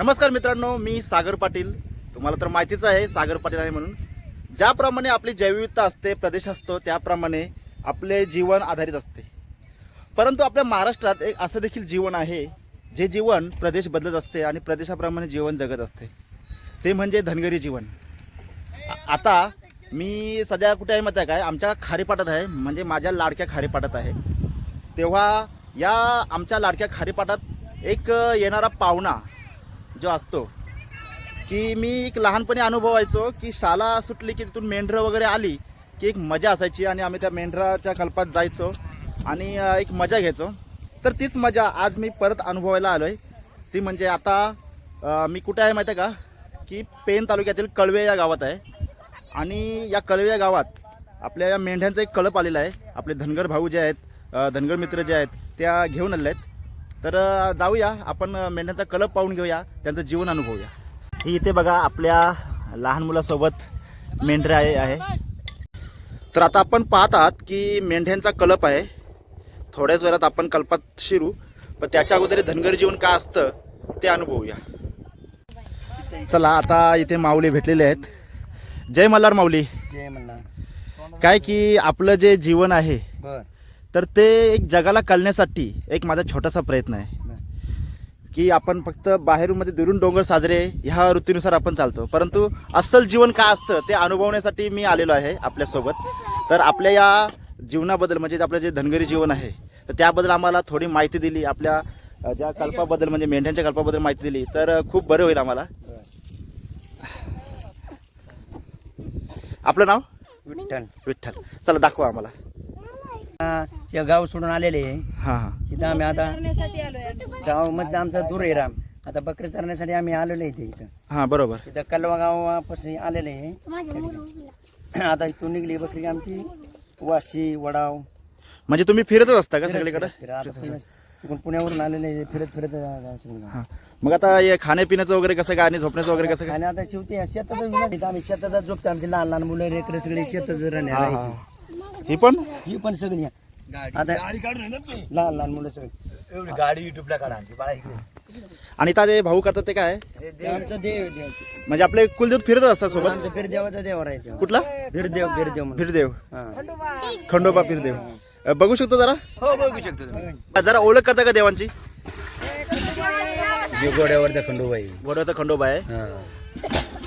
नमस्कार मित्रांनो मी सागर पाटील. तुम्हाला तर माहितीच आहे सागर पाटील आहे म्हणून. ज्याप्रमाणे आपली जैवविविधता असते प्रदेश असतो त्याप्रमाणे आपले जीवन आधारित असते. परंतु आपल्या महाराष्ट्रात एक असं देखील जीवन आहे जे जीवन प्रदेश बदलत असते आणि प्रदेशाप्रमाणे जीवन जगत असते. ते म्हणजे धनगरी जीवन. आता मी सध्या कुठे आहे माहिती आहे काय? आमच्या खारीपाटात आहे म्हणजे माझ्या लाडक्या खारीपाटात आहे. तेव्हा या आमच्या लाडक्या खारीपाटात एक येणारा पाहुणा जो असतो की मी एक लहानपणी अनुभवायचो की शाळा सुटली की तिथून मेंढरं वगैरे आली की एक मजा असायची आणि आम्ही त्या मेंढराच्या कल्पात जायचो आणि एक मजा घ्यायचो. तर तीच मजा आज मी परत अनुभवायला आलो आहे ती म्हणजे आता मी कुठे आहे माहिती आहे का? की पेन तालुक्यातील कळवे या गावात आहे. आणि या कळवे या गावात आपल्या या मेंढ्यांचं एक कळप आलेला आहे. आपले धनगर भाऊ जे आहेत धनगर मित्र जे आहेत त्या घेऊन आलेले आहेत. तर जाऊया. आपण मेंढ्यांचा कळप पाहून घेऊया. त्यांचं जीवन अनुभवूया. ही इथे बघा आपल्या लहान मुलासोबत मेंढरे आहे आहे. तर आता आपण पाहत आहात की मेंढ्यांचा कळप आहे. थोड्याच वेळात आपण कल्पात शिरू. पण त्याच्या अगोदर धनगर जीवन काय असतं ते अनुभवूया. चला आता इथे माऊली भेटलेले आहेत. जय मल्हार माऊली. जय म्हणला काय की आपलं जे जीवन आहे बर. तर ते एक जगाला कळण्यासाठी एक माझा छोटासा प्रयत्न आहे. की आपण फक्त बाहेरून दुरून डोंगर साजरे ह्या ऋतूनुसार आपण चालतो. परंतु अस्सल जीवन काय असतं ते अनुभवण्यासाठी मी आलेलो आहे आपल्यासोबत. तर आपल्या या जीवनाबद्दल म्हणजे आपलं जे धनगरी जीवन आहे तर त्याबद्दल आम्हाला थोडी माहिती दिली. आपल्या ज्या कल्पाबद्दल म्हणजे मेंढ्यांच्या कल्पाबद्दल माहिती दिली तर खूप बरं होईल आम्हाला. आपलं नाव? विठ्ठल. विठ्ठल. चला दाखवा आम्हाला. हा, ते गाव सोडून आलेले आहे. हां हां. तिथं आम्ही आता गावमध्ये आमचा दूर आहे राम. आता बकरी चरण्यासाठी आम्ही आलेलो आहे इथे इथं. हां बरोबर. तिथं कलवा गावापासून आलेले आहे. आता इथून निघली बकरी आमची. वाशी वडाव. म्हणजे तुम्ही फिरतच असता का सगळीकडे? तिकडून पुण्यावरून आलेले आहे, फिरत फिरत. हां. मग आता हे खाण्यापिण्याचं वगैरे कसं काय आणि झोपण्याचं वगैरे कसं काय? आणि आता शेवटी शेतात इथं आम्ही शेतात झोपतो. आमची लहान लहान मुलं रेकडे सगळे शेतात राहणार हां पण? ही पण सगळी आता लहान लहान मुलं सगळी. एवढी गाडी युट्यूबला काढा आमची बाळा इकडे. आणि त्या जे भाऊ करतात ते काय? ते आमचं देव आहे देव. म्हणजे आपले कुलदेव फिरतच असतात सोबत? आमचं बिरदेवाचा देवर आहे देव कुठला? बिरदेव म्हणून. फिरदेव हा. खंडोबा फिरदेव अ, बघू शकतो जरा? हो बघू शकतो तुम्ही. जरा ओळख करता का देवांची? हे गोड्यावरचा खंडोबाई घोड्याचा खंडोबा आहे. हा.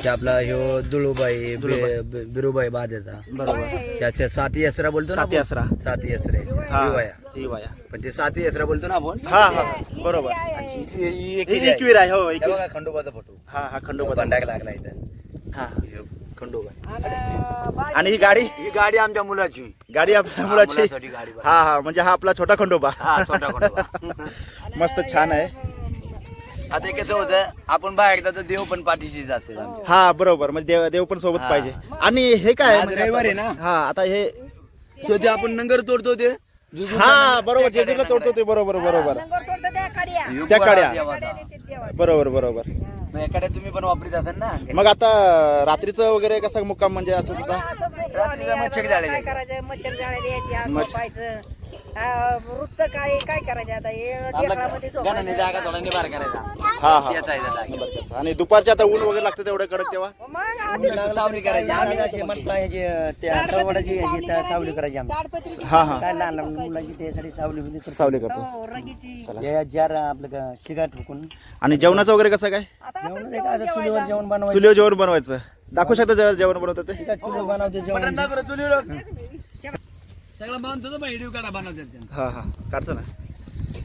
ते आपला ह्यो दुळूबाई बे- बे- बिरूबाई बादेचा बरोबर. त्याच्या साती यसरा बोलतो ना साती आपण? असरा साती यसरे. हा विवाया. ही वाया. पण ते साती यसरा बोलतो ना आपण? हा हा. बरोबर. ही- ही ही एकवीर आहे. हो हे एकवीर बघा खंडोबाचा फोटो. हा हा खंडोबा पंडाक लागला इथं. हा. ह्यो खंडोबा आणि ही गाडी? ही गाडी आमच्या मुलाची. गाडी आपल्या मुलाची? मुलासाठी गाडी बनवली. हा हा. म्हणजे हा आपला छोटा खंडोबा. हा छोटा खंडोबा. मस्त छान आहे. आता हे कसं होतं आपण बाहेर एकदा तर देव पण असते आमच्या हा बरोबर. म्हणजे देव देव पण सोबत हा. पाहिजे. आणि हे काय आज म्हणजे रविवार आहे ना? हा आता हे तो ते आपण नंगर तोडतो ते. हा बरोबर. जेजुरीला तोडतो ते बरोबर बरोबर. त्या काड्या. बरोबर बरोबर. मग एखाद्या तुम्ही पण वापरीत असाल ना? मग आता रात्रीचं वगैरे कसं मुक्काम म्हणजे असं कसा रात्रीला मच्छर जाळे काय करायचं? मच्छर जाळे द्यायची आग मच्छ- झोपायचं हा, वृत्त काय काय करायचं आता? हे गणाने. जागा थोडा निभार करायचा. हा हा. त्याचा. आहे. आणि दुपारच्या आता ऊन वगैरे लागतं तेवढं कडक तेव्हा? मग अशी सावली करायची. आम्ही असे म्हणता हे जे त्या कळवडाची ह्याची त्या सावली करायची. आमची ताडपत्री हा हा. काय लहान लहान मुलाची त्यासाठी सावली होती तर सावली करतो. हो, रगीची या जार आपलं का शिगा ठोकून. आणि जेवणाचं वगैरे कसं काय? आता असं जेवण नाही का असं चुलीवर जेवण बनवायचं. चुलीवर जेवण बनवायचं. दाखवू शकता जेव्हा जेवण बनवतं ते? का चुलीवर बनवते जेवण. सगळं बांधतो ना व्हिडिओ काढा बनवतात ते. हा हा. काढतो ना.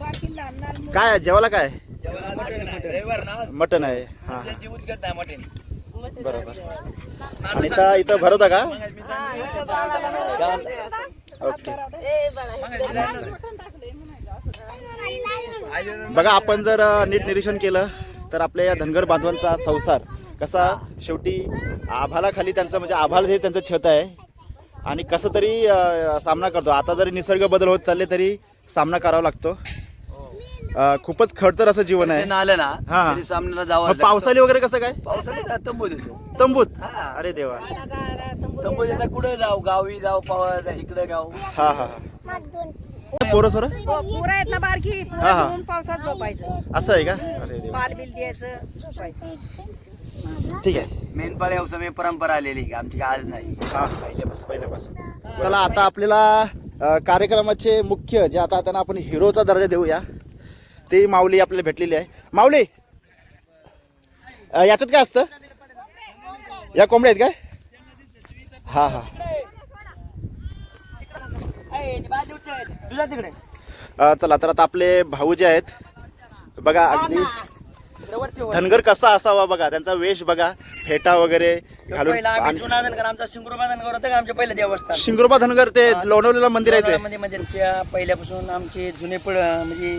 बाकी लहान लहान मुलं. काय आहे? जेवायला काय जेवायला आज मटण आहे. रविवार ना? आज. मटन आहे हा. नाही मटण. बरोबर. आणि इथं इथं भरवता. का ओके. बघा आपण जर अ, नीट निरीक्षण केलं तर आपल्या या धनगर बांधवांचा संसार कसा शेवटी आभालाखाली त्यांचं म्हणजे आभाल हे त्यांचं छत आहे. आणि कसं तरी सामना करतो. आता जरी निसर्ग बदल होत चालले तरी सामना करावा लागतो. अ, खूपच खडतर असं जीवन आहे. आलं ना हा. तरी सामन्याला जावं मग पावसाळी वगैरे कसं काय? पावसाळ्यात काय तंबू देतो तंबूत? हा. अरे देवा. तंबू देता कुठं जाऊ? गावी जाऊ पावा इकडे जाऊ हा हा हा. पोरं सोरं? हो, पुरा आहेत ना बारकी. हा, हा. पावसात झोपायचं. असं आहे का? अरे देवा. पाल बिल द्यायचं झोपायचं. ठीक आहे. मेनपाळे समय परंपरा आलेली आहे, आमची आज नाही. हा. पहिल्यापासून पहिल्यापासून चला आता आपल्याला अ, कार्यक्रमाचे मुख्य जे आता त्यांना आपण हिरोचा दर्जा देऊया ते माऊली आपल्याला भेटलेली आहे. माऊली! अ, याच्यात काय असतं? या कोंबड्या आहेत काय? हा हा. अ, चला तर आता आपले भाऊ जे आहेत बघा अगदी. धनगर कसा असावा बघा त्यांचा वेश बघा फेटा वगैरे घालून पहिला आम्ही आणि जुना धनगर आमचा शिंगुरोबा धनगर होता का आमच्या पहिलं देवस्थान. शिंगरोबा धनगर ते लोणवलेलं मंदिर आहे ते. मंदिरच्या पहिल्यापासून आमचे जुने पड म्हणजे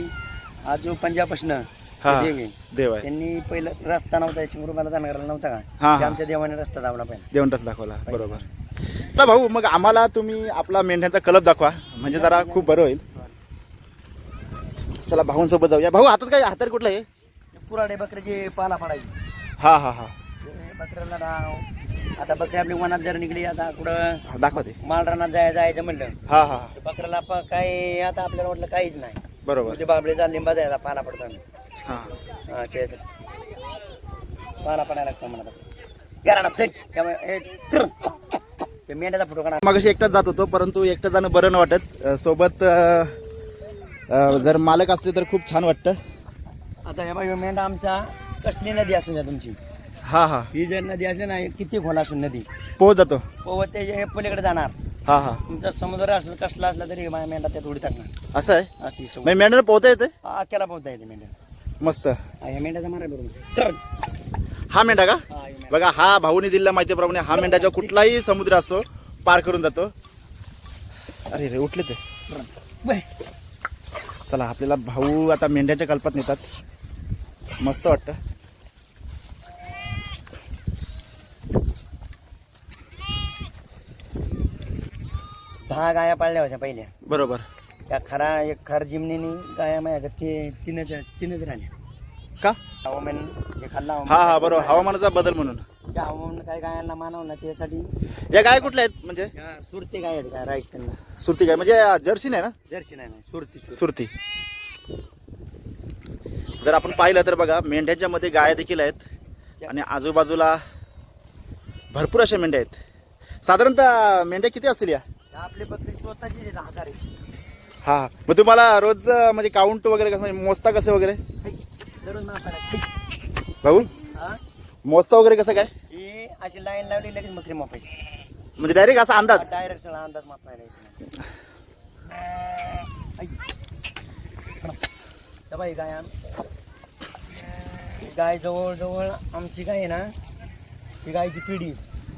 आजू पंजाबपासून हा. देवी. देव आहे. त्यांनी पहिलं रस्ता नव्हता शिंगुरोबाला धनगराला नव्हता हा, का हा. आमच्या देवाने रस्ता दावला पहिला. देवंतच दाखवला बरोबर. तर भाऊ मग आम्हाला तुम्ही आपला मेंढ्यांचा कलप दाखवा. म्हणजे जरा खूप बरं होईल. चला भाऊंसोबत जाऊया. भाऊ हातात काय हातात कुठलं आहे? पुराडे बकरीची पाला पडायची. हा हा हा. बकऱ्याला नाव. आता बकरी आपली वनात जर निघली आता कुठं हा, दाखवा ते माल रानात जाय जायचं म्हणलं हा हा तर बकऱ्याला प- काही आता आपल्याला वाटलं काहीच नाही. बरोबर. ते बाबळेचा लिंबा जायचा पाला पडताना. हा. हा पाला पडायला लागतो मला घराणा त्यामुळे ए, तर. ते मेंढ्याचा फोटो काढा. मग एकटाच जात होतो परंतु एकटं जाणं बरं नाही वाटत. अं, सोबत अं, अं, जर मालक असले तर खूप छान वाटतं. आता हे बघा मेंढा आमचा कसली नदी असून द्या तुमची. हा हा. ही जर नदी असली ना एक किती खोल असून नदी? पोहोच जातो. पोवत ते जे पलीकडे जाणार. हा हा. तुमचा समुद्र असला कसला असला तरी माझ्या मेंढा त्यात उडी टाकणार. असं आहे? अशी सवय मग मेंढ्याला पोहता येते? अख्याला पोहता येते मेंढ्या. मस्त. हा, या मेंढ्याचा मारा बरोबर हा मेंढा का? हा, हे मेंढा. बघा हा भाऊनी दिलेल्या माहितीप्रमाणे हा मेंढ्याच्या कुठलाही समुद्र असतो पार करून जातो. अरे रे उठले ते. चला आपल्याला भाऊ आता मेंढ्याच्या कल्पात नेतात. मस्त वाटतं. दहा गाया पाळल्या होत्या पहिल्या बरोबर. त्या खरा एक खर जिमनीनी गाया माझ्या ते तीनच तीनच राहिल्या का? हवामान जे खाल्ला हा हा बरोबर. हवामानाचा बदल म्हणून. त्या हवामान काय गायांना मानव ना त्यासाठी या गाय कुठल्या आहेत म्हणजे? सुरती गाय आहेत काय राजस्थानला सुरती गाय म्हणजे जर्सी नाही ना? जर्सी नाही नाही. सुरती. सुरती. जर आपण पाहिलं तर बघा मेंढ्यांच्या मध्ये गाया देखील आहेत आणि आजूबाजूला भरपूर अशा मेंढ्या आहेत. साधारणतः मेंढ्या किती असतील या? आपली स्वतःची हजार आहे. हा मग तुम्हाला रोज म्हणजे काउंट वगैरे कसं म्हणजे मोजता कसं वगैरे. भाऊ? मोजता वगैरे कसं काय? ही अशी लाईन लावली लगेच बकरी मापायची. म्हणजे डायरेक्ट असा अंदाज? डायरेक्ट सगळा अंदाज मापायला गाय गाय जवळ जवळ आमची गाय आहे ना ही गायची पिढी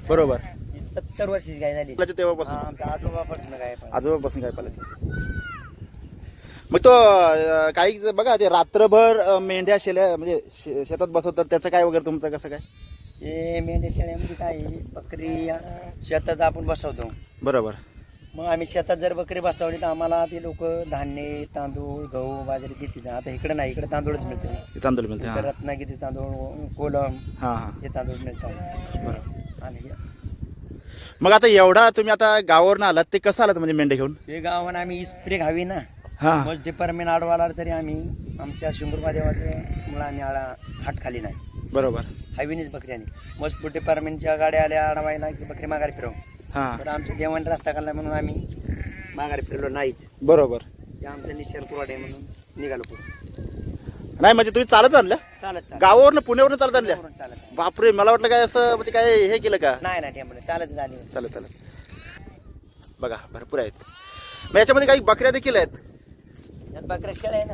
बरोबर. ही सत्तर वर्षाची गाय झाली. तेव्हापासून? हा, आमच्या आजोबापासून गाय पण आजोबापासून काय पालायचं मग तो अं, काही ज- बघा ते रात्रभर अं, मेंढ्या शेल्या म्हणजे शे- शेतात बसवतात त्याचं काय वगैरे तुमचं कसं काय? हे मेंढ्या शेळ्यामध्ये काय आहे, बकरी शेतात आपण बसवतो. बरोबर. मग आम्ही शेतात जर बकरी बसवली तर आम्हाला ते लोक धान्य तांदूळ गहू बाजरी देते आता इकडे नाही इकडे तांदूळच मिळते. तांदूळ मिळते इकडे हां रत्नागिरी तांदूळ कोलम हां हां. हे तांदूळ मिळतात. आणि मग आता एवढा तुम्ही आता गावावरून आलात ते कसं आलात म्हणजे मेंढ्या घेऊन? ते गावानं आम्ही स्प्रे घावी ना. हां. मग डिपार्टमेंट आडवाला तरी आम्ही आमच्या शिंगुरबा देवाचं मुळे आम्ही आडा हात खाली नाही. बरोबर. हायवीनेच बकरी आणि मस्त डिपार्टमेंटच्या गाड्या आल्या अडवायला की बकरी माघारी फिरव. हां. तर आमच्या देवाने रस्ता काढला म्हणून आम्ही माघारी फिरलो नाहीच. बरोबर. ते आमचं निश्चल कुराडे म्हणून निघालो पुढे. नाही म्हणजे तुम्ही चालत आणल्या? चालत चालत. गावावरनं पुण्यावरून चालत आणल्या? चालत बापरे मला वाटलं काय असं म्हणजे काय हे केलं का? नाही नाही टेम्पल चालत झाली चालत चालत. बघा भरपूर आहेत. मग याच्यामध्ये काही बकऱ्या देखील आहेत? बकऱ्या शेळ्या आहे ना?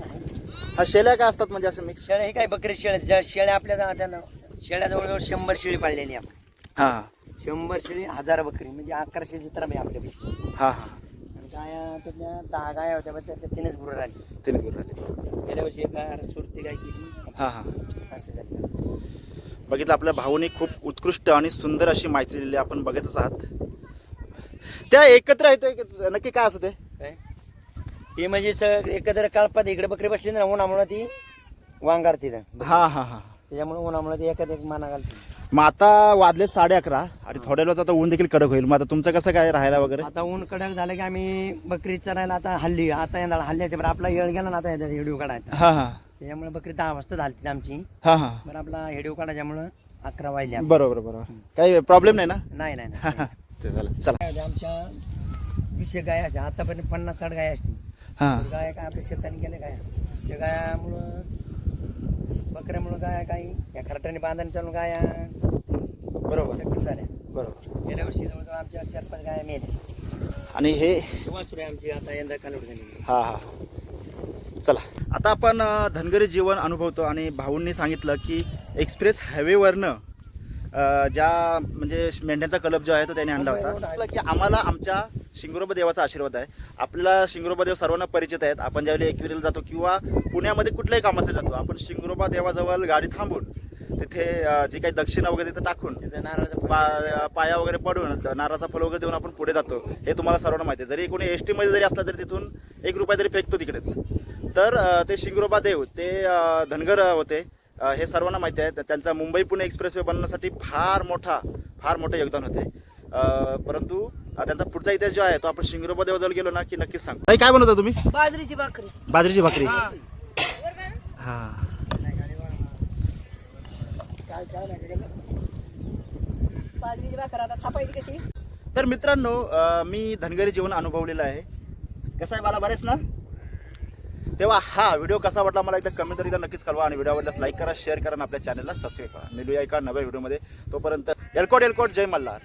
हा शेल्या काय असतात म्हणजे असं मिक्स शेळ्या हे काय बकरी शेळ्या? ज्या शेळ्या आपल्या त्यानं शेळ्या जवळजवळ शंभर शेळी पाळलेली आहे आपण. हां. शंभर शेळी हजार बकरी म्हणजे अकराशे चित्र आहे आपल्यापेक्षा हां हां. आणि गाया त्यातल्या दहा गाया होत्या पण त्यातल्या तीनच गुरं राहिली. तिने गुरु राहिले. गेल्या वर्षी एक गाय सुरती गाय केली. हां हां. असं झालं. बघितलं आपल्या भाऊनी खूप उत्कृष्ट आणि सुंदर अशी माहिती दिलेली आहे. आपण बघतच आहात. त्या एकत्र आहेत नक्की काय असतं ते? काय? ते म्हणजे सगळं एकत्र काळपात इकडे बकरी बसली ना उन्हामुळे ती वांगार तिथं. हां हां हां. त्याच्यामुळे उन्हामुळे ती एखाद एक माना घालते. मग आता वाजले साडे अकरा. आणि थोड्या वेळात आता ऊन देखील कडक होईल. मग आता तुमचं कसं काय राहायला वगैरे? आता ऊन कडक झालं की आम्ही बकरी चरायला आता हल्ली आता येणार हल्ल्याच्या बरं आपला येळ गेला ना आता हेडिओ काढायचा हा हा. त्याच्यामुळे बकरी दहा वाजता झाली आमची. हा हा. बरं आपला हेडिओ काढायच्यामुळं अकरा वाजल्या बरोबर बरोबर. काही प्रॉब्लेम नाही ना? नाही नाही नाही. ते झालं. चला. काय होतं, आमच्या विषय गाय अशा. आतापर्यंत पन्नास साठ गाय असते हा. गाय काय आपल्या शेताने गेले गाय त्या गायामुळं बकऱ्यामुळं गाय काही या खरटाने बांधाने चालून गाया. बरोबर. नक्कीच झाल्या. बरोबर. गेल्या वर्षी जवळजवळ आमच्या चार पाच गाया मेल्या. आणि हे वासुरे आमची आता यंदा कालवड झाली. हा हा चला. आता आपण अ, धनगरी जीवन अनुभवतो आणि भाऊंनी सांगितलं की एक्सप्रेस हायवेवरनं अ, ज्या म्हणजे मेंढ्यांचा कलब जो आहे तो त्याने आणला होता. म्हटलं की आम्हाला आमच्या शिंगरोबा देवाचा आशीर्वाद आहे. आपल्याला शिंगरोबा देव सर्वांना परिचित आहेत. आपण ज्यावेळी एकविरीला जातो किंवा पुण्यामध्ये कुठल्याही कामासाठी जातो आपण शिंगरोबा देवाजवळ गाडी थांबून तिथे जी काही दक्षिणा वगैरे तिथे टाकून तिथं नारळाचं पाया वगैरे पडून नारळाचा फळ वगैरे देऊन आपण पुढे जातो. हे तुम्हाला सर्वांना माहिती आहे. जरी कोणी एस टीमध्ये जरी असला तरी तिथून एक रुपया तरी फेकतो तिकडेच. तर ते शिंगरोबा देव ते धनगर होते. हे सर्वांना माहिती आहे. त्यांचा मुंबई पुणे एक्सप्रेसवे बनवण्यासाठी फार मोठा फार मोठं योगदान होते. परंतु त्यांचा पुढचा इतिहास जो आहे तो आपण शिंगरोबा देवाजवळ गेलो ना की नक्कीच ताई, काय बनवता तुम्ही? बाजरीची भाकरी. बाजरीची भाकरी. हा. बाजरीची भाकर आता थापायची कशी? तर मित्रांनो अं, मी धनगरी जीवन अनुभवलेलं आहे. कसं आहे मला बरेच ना? तेव्हा हा व्हिडिओ कसा वाटला मला एकदा कमेंट एकदा नक्कीच कळवा आणि व्हिडिओ आवडल्यास लाईक करा शेअर करा आणि आपल्या चॅनलला सबस्क्राईब करा. मिळूया एका नव्या व्हिडिओमध्ये. तोपर्यंत एलकोट एलकोट जय मल्हार.